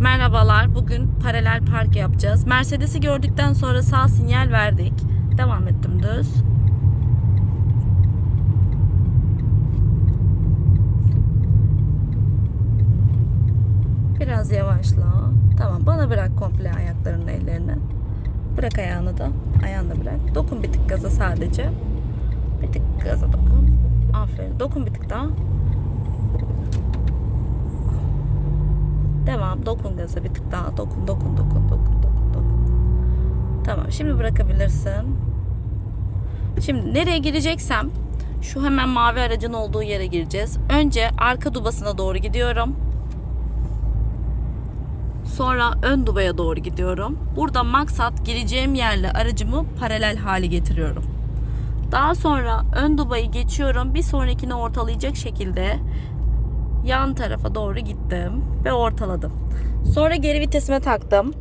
Merhabalar. Bugün paralel park yapacağız. Mercedes'i gördükten sonra sağ sinyal verdik. Devam ettim düz. Biraz yavaşla. Tamam bana bırak komple ayaklarını ellerini. Bırak ayağını da. Ayağını da bırak. Dokun bir tık gaza sadece. Bir tık gaza dokun. Aferin. Dokun bir tık daha. Devam. Dokun gaza bir tık daha. Dokun, dokun, dokun, dokun, dokun, dokun. Tamam. Şimdi bırakabilirsin. Şimdi nereye gireceksem şu hemen mavi aracın olduğu yere gireceğiz. Önce arka dubasına doğru gidiyorum. Sonra ön dubaya doğru gidiyorum. Burada maksat gireceğim yerle aracımı paralel hale getiriyorum. Daha sonra ön dubayı geçiyorum. Bir sonrakini ortalayacak şekilde yan tarafa doğru gittim ve ortaladım. Sonra geri vitesime taktım.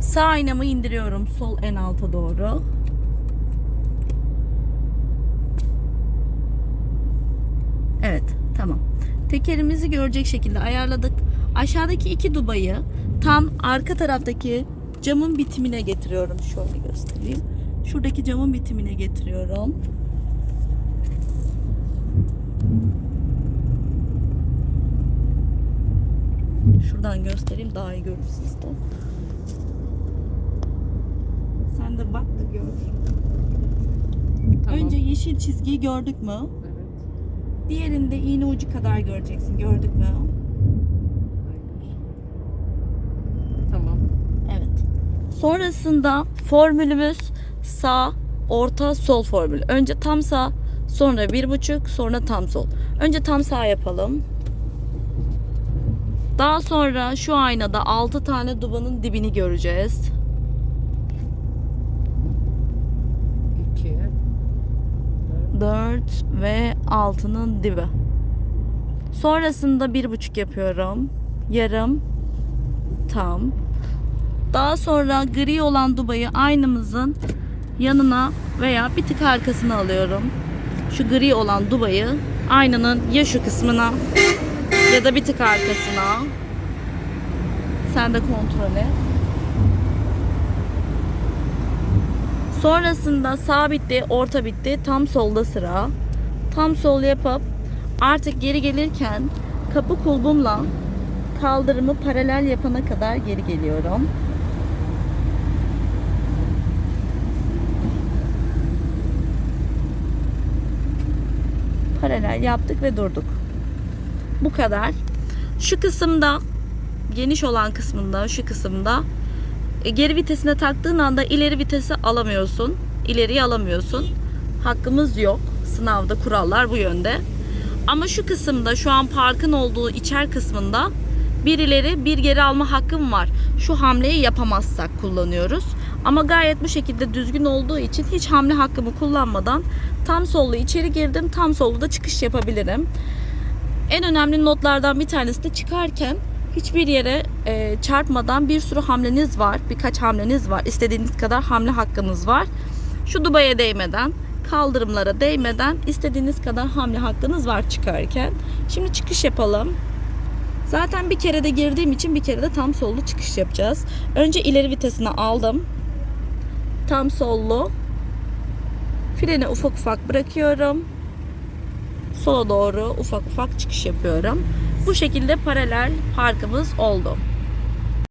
Sağ aynamı indiriyorum sol en alta doğru. Evet, tamam. Tekerimizi görecek şekilde ayarladık. Aşağıdaki iki dubayı tam arka taraftaki camın bitimine getiriyorum. Şöyle göstereyim. Şuradaki camın bitimine getiriyorum. Şuradan göstereyim daha iyi görürsünüz de. Sen de bak da gör. Tamam. Önce yeşil çizgiyi gördük mü? Evet. Diğerinde iğne ucu kadar göreceksin. Gördük mü? Tamam. Evet. Sonrasında formülümüz sağ, orta, sol formülü. Önce tam sağ, sonra bir buçuk, sonra tam sol. Önce tam sağ yapalım. Daha sonra şu aynada 6 tane dubanın dibini göreceğiz. 2 4 ve 6'nın dibi. Sonrasında bir buçuk yapıyorum. Yarım, tam. Daha sonra gri olan dubayı aynamızın yanına veya bir tık arkasına alıyorum. Şu gri olan dubayı aynanın ya şu kısmına ya da bir tık arkasına. Sen de kontrol et. Sonrasında sağ bitti, orta bitti, tam solda sıra. Tam sol yapıp artık geri gelirken kapı kulbumla kaldırımı paralel yapana kadar geri geliyorum. Paralel yaptık ve durduk. Bu kadar. Şu kısımda geniş olan kısmında şu kısımda e, geri vitesine taktığın anda ileri vitesi alamıyorsun. İleriye alamıyorsun. Hakkımız yok. Sınavda kurallar bu yönde. Ama şu kısımda şu an parkın olduğu içer kısmında bir ileri bir geri alma hakkım var. Şu hamleyi yapamazsak kullanıyoruz. Ama gayet bu şekilde düzgün olduğu için hiç hamle hakkımı kullanmadan tam sollu içeri girdim. Tam sollu da çıkış yapabilirim. En önemli notlardan bir tanesi de çıkarken hiçbir yere e, çarpmadan bir sürü hamleniz var. Birkaç hamleniz var. İstediğiniz kadar hamle hakkınız var. Şu dubaya değmeden, kaldırımlara değmeden istediğiniz kadar hamle hakkınız var çıkarken. Şimdi çıkış yapalım. Zaten bir kere de girdiğim için bir kere de tam sollu çıkış yapacağız. Önce ileri vitesine aldım. Tam sollu. Freni ufak ufak bırakıyorum sola doğru ufak ufak çıkış yapıyorum. Bu şekilde paralel parkımız oldu.